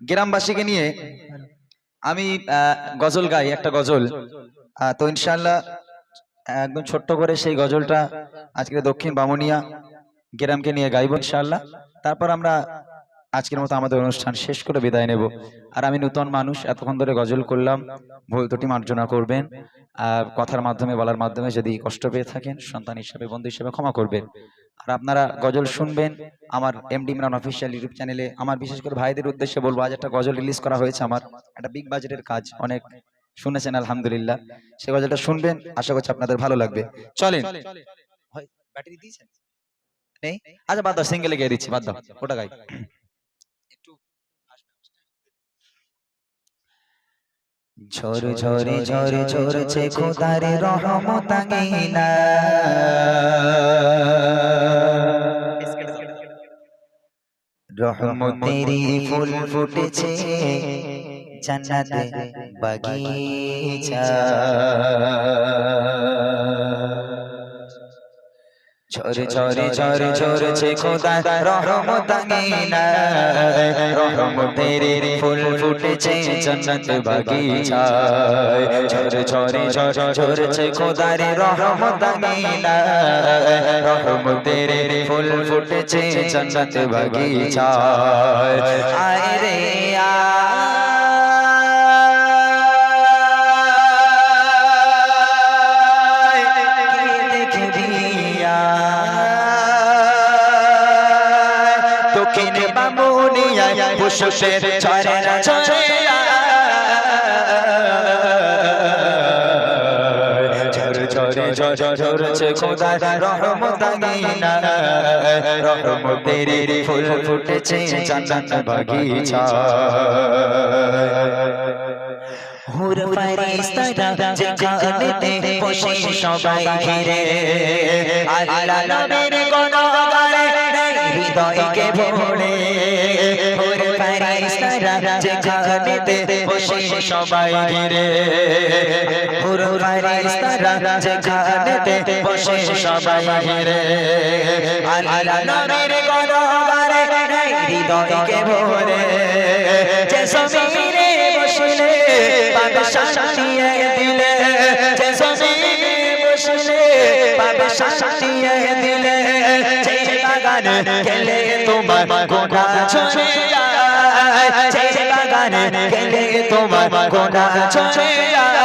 গ্রামবাসীকে নিয়ে আমি গজল গাই, একটা গজল। তো ইনশাল্লাহ একদম ছোট্ট করে সেই গজলটা আজকে দক্ষিণ বামুনিয়া গ্রামকে নিয়ে গাইব ইনশাল্লাহ তারপর আমরা আজকের মতো আমাদের অনুষ্ঠান শেষ করে বিদায় নেব। আর আমি নূতন মানুষ, এতক্ষণ ধরে গজল করলাম, ভুল ত্রুটি মার্জনা করবেন, আর কথার মাধ্যমে, বলার মাধ্যমে যদি কষ্ট পেয়ে থাকেন, সন্তান হিসাবে, বন্ধু হিসাবে ক্ষমা করবেন। আর আপনারা গজল শুনবেন আমার এমডি ইমরান অফিসিয়াল ইউটিউব চ্যানেলে আমার বিশেষ করে ভাইদের উদ্দেশ্যে বলব, আজ একটা গজল রিলিজ করা হয়েছে আমার। একটা বিগ বাজেটের কাজ, অনেক শুনেছেন, আলহামদুলিল্লাহ। সে গজলটা শুনবেন, আশা করছি আপনাদের ভালো লাগবে। চলেন। ব্যাটারি দিয়েছেন? নেই? আচ্ছা বাদ দাও সিঙ্গেলে গিয়ে দিচ্ছি, বাদ দাও, ওটা গাই। ঝরে ঝরে ঝরে ঝরছে খোদার রহমত আঙিনা রহমতেরই ফুল ফুটেছে জান্নাতে বাগিচা। ঝরে ঝরে ঝরে ঝরছে খোদা রহমত আঙিনা রহমতের ফুল ফুটেছে জান্নাত বাগিচা ঝরে ঝরে ঝরে ঝরছে খোদার রহমত আঙিনা রহমতের ফুল ফুটেছে জান্নাত বাগিচা আয় রে আয়। দক্ষিণে বামুনিয়ায় পুষুষের বসে সবাই ঘিরে। হৃদয়কে ভরে হুর ফারিস্তারা যেখানেতে বসে সবাই ঘিরে। হুর ফারিস্তারা যেখানেতে বসে সবাই ঘিরে। আল্লাহ নামের গণগানে হৃদয়কে ভরে। যে সমীরে বসলে পাবে শান্তি দিলে। যে সমীরে বসলে পাবে শান্তি দিলে। বাগানে গেলে তোমার গোটা ছড়ে যায় যে বাগানে গেলে তোমার গোটা ছড়ে যায়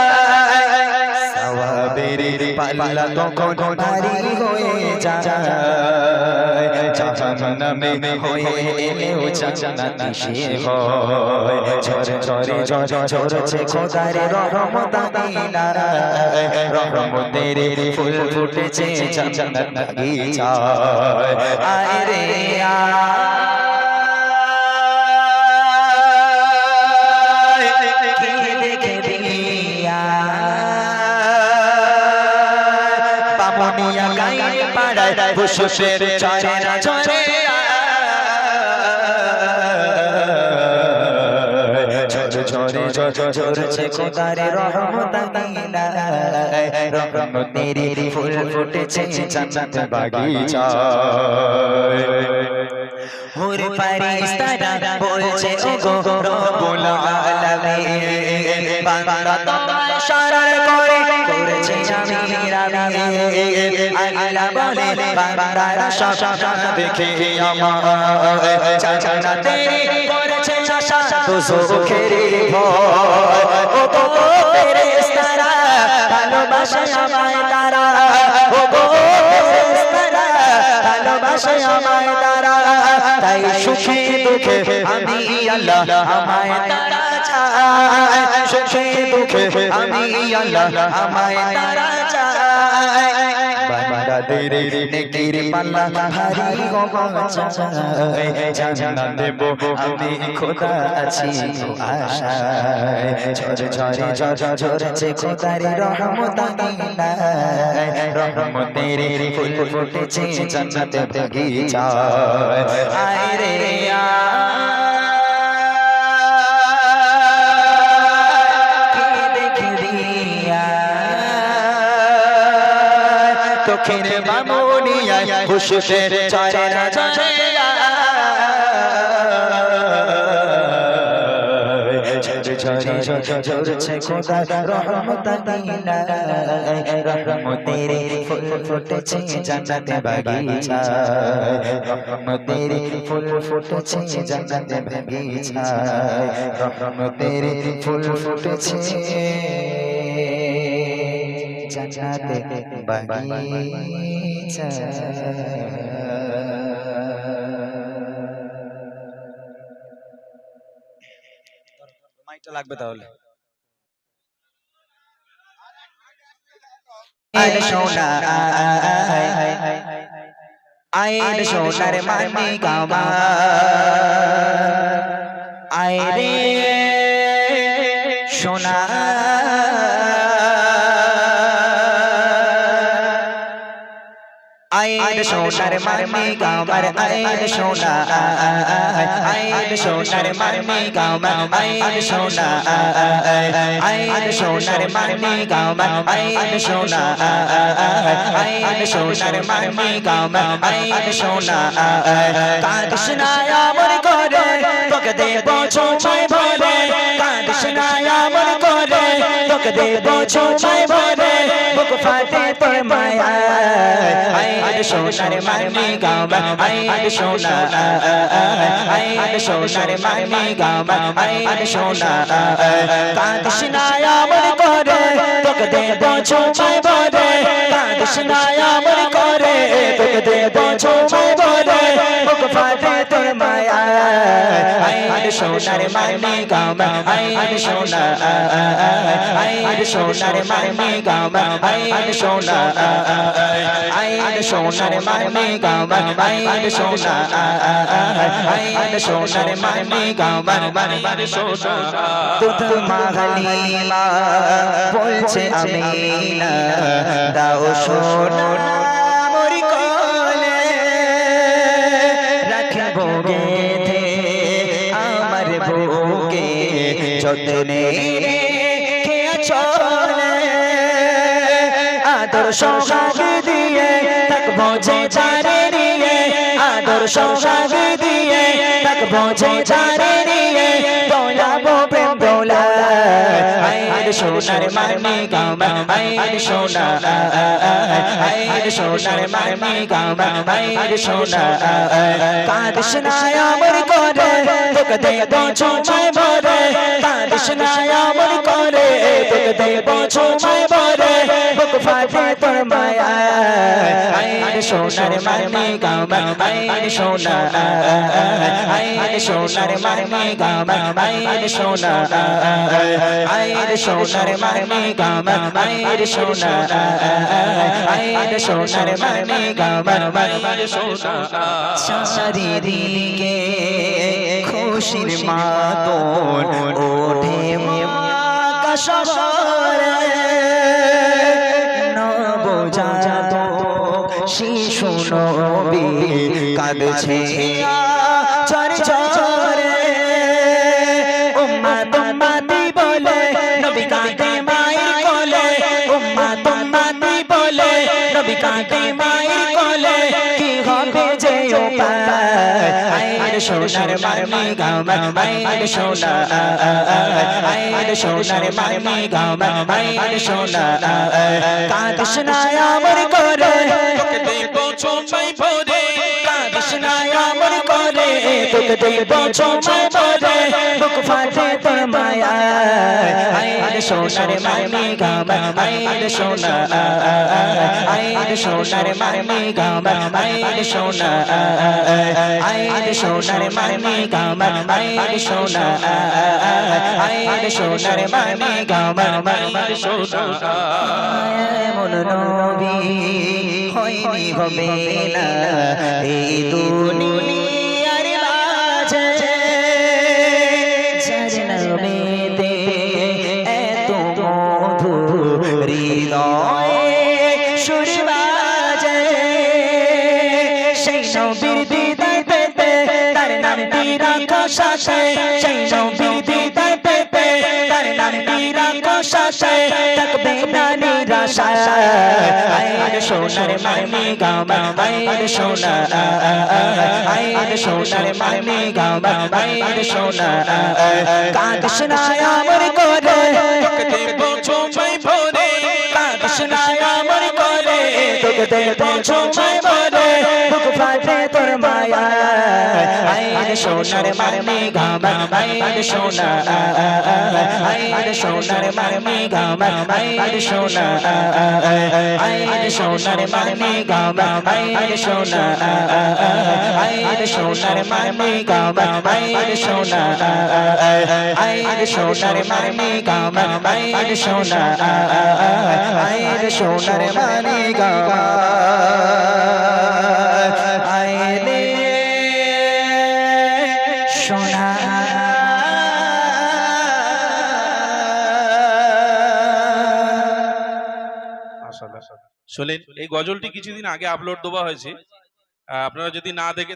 সওয়াবের পাল্লা তখন ভারী যায় জাহান্নামে হয়ে এলেও জান্নাতি সে হয়। ঝরে ঝরে ঝরে ঝরছে খোদার রহমত আমিনা রহমতের ফুল ফুটেছে জান্নাত বাগিচায় আয় রে, আয়। বাগিচা হুর ফারিস্তারা বলছে ও গো রব্বুল আলামিন বান্দা তোমার শরণ করে আল্লাহ বলে বান্দারা সব দেখে আমার জান্নাতে করেছে আশা তো সুখের ভয় ও গো ফেরেশতারা ভালোবাসে আমায় তারা ও গো ভালোবাসে আমায় তারা তাই সুখে দুঃখে আমি আল্লাহ আমায় তারা চায়। সুখে দুঃখে আমি আল্লাহ আমায় তারা চায়। বান্দাদের নেকির পাল্লা ভারী গো জান্নাত দেব আমি খোদা আছি ঝরে ঝরে ঝরে ঝরছে খোদার রহমত রহমতের ফুল ফুটেছে জান্নাত বাগিচায় আয় রে, আয়। দক্ষিণে বামুনিয়ায় ফুসফুসের চরে না ঝরছে খোদা রহমত রহমতের ফুল ফুটেছে জান্নাতে বাগিচা। রহমতের ফুল ফুটেছে জান্নাতে বাগিচা। রহমতের ফুল ফুটেছে জান্নাতে বাগিচা মাইকটা লাগবে তাহলে আয় সোনা আয় সোনার মানে গামা আয় সোনা সোনার মানে গামার আয়ের সোনা আয়ের সোনার মানে গামার আয়ের সোনা আয়ের সোনার মানে গামার আয়ের সোনা আয়ের সোনার মানে গামার আয়ের সোনা না আমার করে তোকে দেব ছোঁচাই ভরে না আমার দেব ছোঁচাই ভরে বুক ফাটে তোর মায়া আয়ের সোনার মানে গামার আয়ের সোনা আয়ের সোনার মানে গামার আয়ের সোনা কাঁদিস না আমার করে, তোকে দেব ছোঁচাই ভরে কাঁদিস না আমার করে। তোকে দেব ছোঁচাই ভরে বুক ফাটে তোর মায়া আয়ের সোনার মানে গামার আয়ের সোনা আয়ের সোনার মানে গামার আয়ের সোনা আয়ের সোনার মানে গামার আয়ের সোনা আয়ের সোনার মানে গামার আয়ের সোনা তুত মাগলিমা বলছে আমি দাও সোনা রাখব থে আমার ভোগে যতনে চলে আদর সৌভাগ দিয়ে থাকব যে চারে নিয়ে দিয়ে সোনার মানি গামা আয়ের সোনা আয়ের সোনার মানে গামা আয়ের সোনা কাঁদিস না আমার করে তোকে দেব ছোঁচাই ভরে কাঁদিস না আমার করে তোকে দেব ছোঁচাই ভরে বুক ফাটে তোর মায়া। আয়ের সোনার মানে গামা আয়ের সোনা আয়ের সোনার মানে গামা আয়ের সোনা আয়ের সোনার মানে গামা আয়ের সোনা আয়ের সোনার খুশির মাতন ওঠে আকাশরে নবজাত শিশু নবী কাঁদছে চরে চরে উম্মা তুম্মাতি বলে নবী কাঁদে মায়ের কোলে। উম্মা তুম্মাতি বলে নবী কাঁদে মায়ের আয়ের সোনার মারমি গামার আয়ের সোনা আয়ের সোনার মারমি গামার আয়ের সোনা না আমার করে তোকে দেব ছোঁচাই বুক ফাটে তোর মায়া সোনার মারমি গামার আয়ের সোনা আয়ের সোনার মারমি গামার আয়ের সোনা আয়ের সোনার মারমি গামার আয়ের সোনা আয়ের সোনার মারমি গামার আয়ের সোনা এমন নবী হয়নি হবে না। এই দুনিয়ার হৃদয়ে সুর সেই নবীর দিদার পেতে তার নামটি রাখো সাথে। সেই নবীর দিদার পেতে তার নামটি রাখো সাথে। থাকবে না নিরাশা আয় সোনার মানি গাওয়া আয় সোনা সোনার সোনা আমার করে তোকে দেখব ছোঁয়ায় ভরে বুক ফাটে তোর মায়া। আয় সোনার মানি গাওয়া আয় সোনা আয় সোনার মানি গাওয়া আয় সোনা আয় সোনার মানি গাওয়া আয় সোনা আয় সোনার মানি গাওয়া আয় সোনা আয় সোনার মানি গাওয়া আয় সোনা আয় সোনার মানি গাওয়া শোনেন এই গজলটি কিছুদিন আগে আপলোড দেওয়া হয়েছে। আপনারা যদি না দেখে